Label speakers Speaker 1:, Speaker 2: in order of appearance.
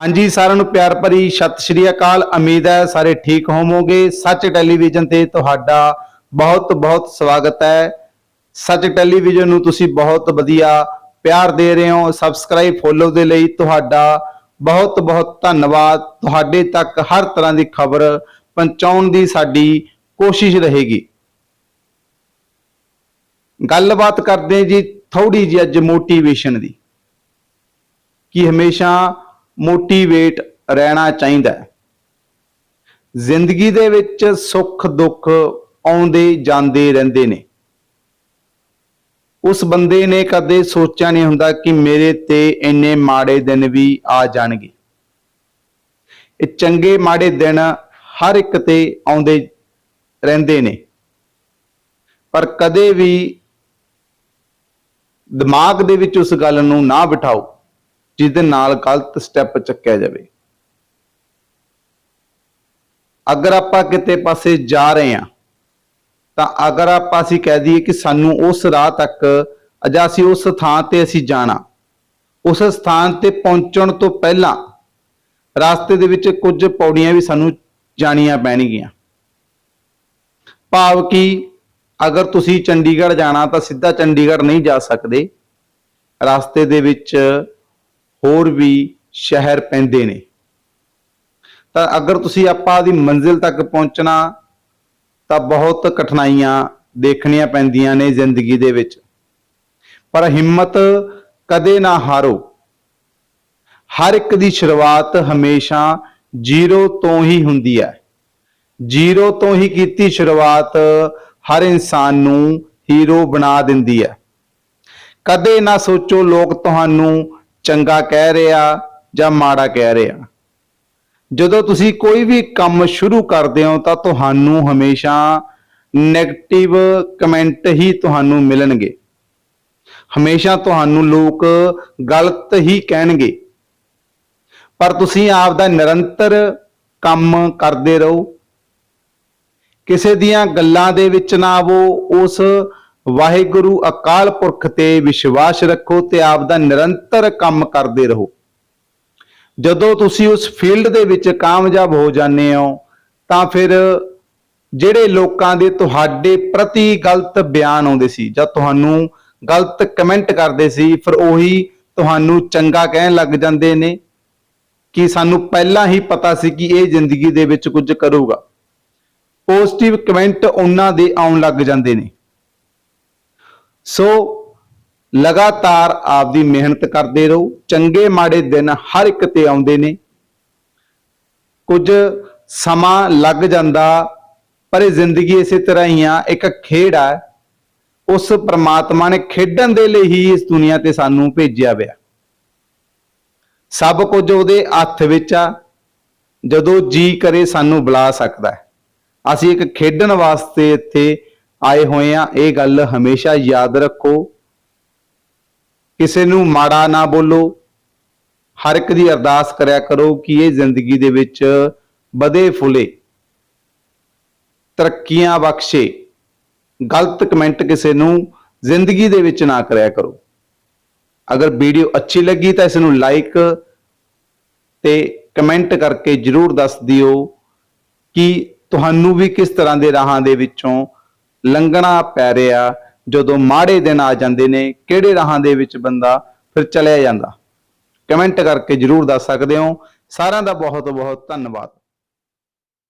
Speaker 1: ਹਾਂਜੀ, ਸਾਰਿਆਂ ਨੂੰ ਪਿਆਰ ਭਰੀ ਸਤਿ ਸ਼੍ਰੀ ਅਕਾਲ। ਉਮੀਦ ਹੈ ਸਾਰੇ ਠੀਕ ਹੋਵੋਗੇ। ਸੱਚ ਟੈਲੀਵਿਜ਼ਨ ਤੇ ਤੁਹਾਡਾ ਬਹੁਤ ਬਹੁਤ ਸਵਾਗਤ ਹੈ। ਸੱਚ ਟੈਲੀਵਿਜ਼ਨ ਨੂੰ ਤੁਸੀਂ ਬਹੁਤ ਵਧੀਆ ਪਿਆਰ ਦੇ ਰਹੇ ਹੋ। ਸਬਸਕ੍ਰਾਈਬ, ਫੋਲੋ ਦੇ ਲਈ ਤੁਹਾਡਾ ਬਹੁਤ ਬਹੁਤ ਧੰਨਵਾਦ। ਤੁਹਾਡੇ ਤੱਕ ਹਰ ਤਰ੍ਹਾਂ ਦੀ ਖਬਰ ਪਹੁੰਚਾਉਣ ਦੀ ਸਾਡੀ ਕੋਸ਼ਿਸ਼ ਰਹੇਗੀ। ਗੱਲਬਾਤ ਕਰਦੇ ਜੀ ਥੋੜੀ ਜਿਹੀ ਅੱਜ ਮੋਟੀਵੇਸ਼ਨ ਦੀ। ਕਿ ਹਮੇਸ਼ਾ ਮੋਟੀਵੇਟ ਰਹਿਣਾ ਚਾਹੀਦਾ ਹੈ। ਜ਼ਿੰਦਗੀ ਦੇ ਵਿੱਚ ਸੁੱਖ ਦੁੱਖ ਆਉਂਦੇ ਜਾਂਦੇ ਰਹਿੰਦੇ ਨੇ। ਉਸ ਬੰਦੇ ਨੇ ਕਦੇ ਸੋਚਿਆ ਨਹੀਂ ਹੁੰਦਾ ਕਿ ਮੇਰੇ ਤੇ ਇੰਨੇ ਮਾੜੇ ਦਿਨ ਵੀ ਆ ਜਾਣਗੇ। ਇਹ ਚੰਗੇ ਮਾੜੇ ਦਿਨ ਹਰ ਇੱਕ ਤੇ ਆਉਂਦੇ ਰਹਿੰਦੇ ਨੇ। ਪਰ ਕਦੇ ਵੀ ਦਿਮਾਗ ਦੇ ਵਿੱਚ ਉਸ ਗੱਲ ਨੂੰ ਨਾ ਬਿਠਾਓ। ਜਿਹਦੇ ਨਾਲ ਗਲਤ ਸਟੈਪ ਚੱਕਿਆ ਜਾਵੇ। ਅਗਰ ਆਪਾਂ ਕਿਤੇ ਪਾਸੇ ਜਾ ਰਹੇ ਹਾਂ, ਤਾਂ ਅਗਰ ਆਪਾਂ ਅਸੀਂ ਕਹਿ ਦਈਏ ਕਿ ਸਾਨੂੰ ਉਸ ਰਾਹ ਤੱਕ ਅਜਾ ਅਸੀਂ ਉਸ ਥਾਂ ਤੇ ਅਸੀਂ ਜਾਣਾ, ਉਸ ਸਥਾਨ ਤੇ ਪਹੁੰਚਣ ਤੋਂ ਪਹਿਲਾਂ ਰਸਤੇ ਦੇ ਵਿੱਚ ਕੁਝ ਪੌੜੀਆਂ ਵੀ ਸਾਨੂੰ ਜਾਣੀਆਂ ਪੈਣਗੀਆਂ। ਭਾਵ ਕਿ ਅਗਰ ਤੁਸੀਂ ਚੰਡੀਗੜ੍ਹ ਜਾਣਾ ਤਾਂ ਸਿੱਧਾ ਚੰਡੀਗੜ੍ਹ ਨਹੀਂ ਜਾ ਸਕਦੇ। ਰਸਤੇ ਦੇ ਵਿੱਚ ਹੋਰ ਵੀ ਸ਼ਹਿਰ ਪੈਂਦੇ ਨੇ। ਤਾਂ ਅਗਰ ਤੁਸੀਂ ਆਪਾਂ ਦੀ ਮੰਜ਼ਿਲ ਤੱਕ ਪਹੁੰਚਣਾ, ਤਾਂ ਬਹੁਤ ਕਠਿਨਾਈਆਂ ਦੇਖਣੀਆਂ ਪੈਂਦੀਆਂ ਨੇ ਜ਼ਿੰਦਗੀ ਦੇ ਵਿੱਚ। ਪਰ ਹਿੰਮਤ ਕਦੇ ਨਾ ਹਾਰੋ। ਹਰ ਇੱਕ ਦੀ ਸ਼ੁਰੂਆਤ ਹਮੇਸ਼ਾ ਜ਼ੀਰੋ ਤੋਂ ਹੀ ਹੁੰਦੀ ਹੈ। ਜ਼ੀਰੋ ਤੋਂ ਹੀ ਕੀਤੀ ਸ਼ੁਰੂਆਤ ਹਰ ਇਨਸਾਨ ਨੂੰ ਹੀਰੋ ਬਣਾ ਦਿੰਦੀ ਹੈ। ਕਦੇ ਨਾ ਸੋਚੋ ਲੋਕ ਤੁਹਾਨੂੰ ਚੰਗਾ ਕਹਿ ਰਿਹਾ ਜਾਂ ਮਾੜਾ ਕਹਿ ਰਿਹਾ। ਜਦੋਂ ਤੁਸੀਂ ਕੋਈ ਵੀ ਕੰਮ ਸ਼ੁਰੂ ਕਰਦੇ ਹੋ ਤਾਂ ਤੁਹਾਨੂੰ ਹਮੇਸ਼ਾ 네ਗੇਟਿਵ ਕਮੈਂਟ ਹੀ ਤੁਹਾਨੂੰ ਮਿਲਣਗੇ। ਹਮੇਸ਼ਾ ਤੁਹਾਨੂੰ ਲੋਕ ਗਲਤ ਹੀ ਕਹਿਣਗੇ। ਪਰ ਤੁਸੀਂ ਆਪ ਦਾ ਨਿਰੰਤਰ ਕੰਮ ਕਰਦੇ ਰਹੋ। ਕਿਸੇ ਦੀਆਂ ਗੱਲਾਂ ਦੇ ਵਿੱਚ ਨਾ ਆਵੋ, ਉਸ ਵਾਹਿਗੁਰੂ ਅਕਾਲ ਪੁਰਖ ਤੇ ਵਿਸ਼ਵਾਸ ਰੱਖੋ ਤੇ ਆਪ ਦਾ ਨਿਰੰਤਰ ਕੰਮ ਕਰਦੇ ਰਹੋ। ਜਦੋਂ ਤੁਸੀਂ ਉਸ ਫੀਲਡ ਦੇ ਵਿੱਚ ਕਾਮਯਾਬ ਹੋ ਜਾਂਦੇ ਹੋ, ਤਾਂ ਫਿਰ ਜਿਹੜੇ ਲੋਕਾਂ ਦੇ ਤੁਹਾਡੇ ਪ੍ਰਤੀ ਗਲਤ ਬਿਆਨ ਆਉਂਦੇ ਸੀ ਜਾਂ ਤੁਹਾਨੂੰ ਗਲਤ ਕਮੈਂਟ ਕਰਦੇ ਸੀ, ਫਿਰ ਉਹੀ ਤੁਹਾਨੂੰ ਚੰਗਾ ਕਹਿਣ ਲੱਗ ਜਾਂਦੇ ਨੇ ਕਿ ਸਾਨੂੰ ਪਹਿਲਾਂ ਹੀ ਪਤਾ ਸੀ ਕਿ ਇਹ ਜ਼ਿੰਦਗੀ ਦੇ ਵਿੱਚ ਕੁਝ ਕਰੂਗਾ। ਪੋਜ਼ਿਟਿਵ ਕਮੈਂਟ ਉਹਨਾਂ ਦੇ ਆਉਣ ਲੱਗ ਜਾਂਦੇ ਨੇ। ਸੋ ਲਗਾਤਾਰ ਆਪਦੀ ਮਿਹਨਤ ਕਰਦੇ ਰਹੋ, ਚੰਗੇ ਮਾੜੇ ਦਿਨ ਹਰ ਇੱਕ ਤੇ ਆਉਂਦੇ ਨੇ। ਕੁਝ ਸਮਾਂ ਲੱਗ ਜਾਂਦਾ, ਪਰ ਇਹ ਜ਼ਿੰਦਗੀ ਇਸੇ ਤਰ੍ਹਾਂ ਹੀ ਆ, ਇੱਕ ਖੇਡ ਆ। ਉਸ ਪ੍ਰਮਾਤਮਾ ਨੇ ਖੇਡਣ ਦੇ ਲਈ ਹੀ ਇਸ ਦੁਨੀਆ ਤੇ ਸਾਨੂੰ ਭੇਜਿਆ ਹੋਇਆ। ਸਭ ਕੁਝ ਉਹਦੇ ਹੱਥ ਵਿੱਚ ਆ, ਜਦੋਂ ਜੀ ਕਰੇ ਸਾਨੂੰ ਬੁਲਾ ਸਕਦਾ ਹੈ। ਅਸੀਂ ਇੱਕ ਖੇਡਣ ਵਾਸਤੇ ਇੱਥੇ ਆਏ ਹੋਏ ਆ, ਇਹ ਗੱਲ ਹਮੇਸ਼ਾ ਯਾਦ ਰੱਖੋ। ਕਿਸੇ ਨੂੰ ਮਾੜਾ ਨਾ ਬੋਲੋ। ਹਰ ਇੱਕ ਦੀ ਅਰਦਾਸ ਕਰਿਆ ਕਰੋ ਕਿ ਇਹ ਜ਼ਿੰਦਗੀ ਦੇ ਵਿੱਚ ਵਧੇ ਫੁਲੇ। ਤਰੱਕੀਆਂ ਬਖਸ਼ੇ। ਗਲਤ ਕਮੈਂਟ ਕਿਸੇ ਨੂੰ ਜ਼ਿੰਦਗੀ ਦੇ ਵਿੱਚ ਨਾ ਕਰਿਆ ਕਰੋ। ਅਗਰ ਵੀਡੀਓ ਅੱਛੀ ਲੱਗੀ ਤਾਂ ਇਸ ਨੂੰ ਲਾਈਕ ਤੇ ਕਮੈਂਟ ਕਰਕੇ ਜਰੂਰ ਦੱਸ ਦਿਓ ਕਿ ਤੁਹਾਨੂੰ ਵੀ ਕਿਸ ਤਰ੍ਹਾਂ ਦੇ ਰਾਹਾਂ ਦੇ ਵਿੱਚੋਂ ਲੰਘਣਾ ਪੈ ਰਿਹਾ, ਜਦੋਂ ਮਾੜੇ ਦਿਨ ਆ ਜਾਂਦੇ ਨੇ, ਕਿਹੜੇ ਰਾਹਾਂ ਦੇ ਵਿੱਚ ਬੰਦਾ ਫਿਰ ਚਲਿਆ ਜਾਂਦਾ? ਕਮੈਂਟ ਕਰਕੇ ਜਰੂਰ ਦੱਸ ਸਕਦੇ ਹੋ। ਸਾਰਿਆਂ ਦਾ ਬਹੁਤ ਬਹੁਤ ਧੰਨਵਾਦ।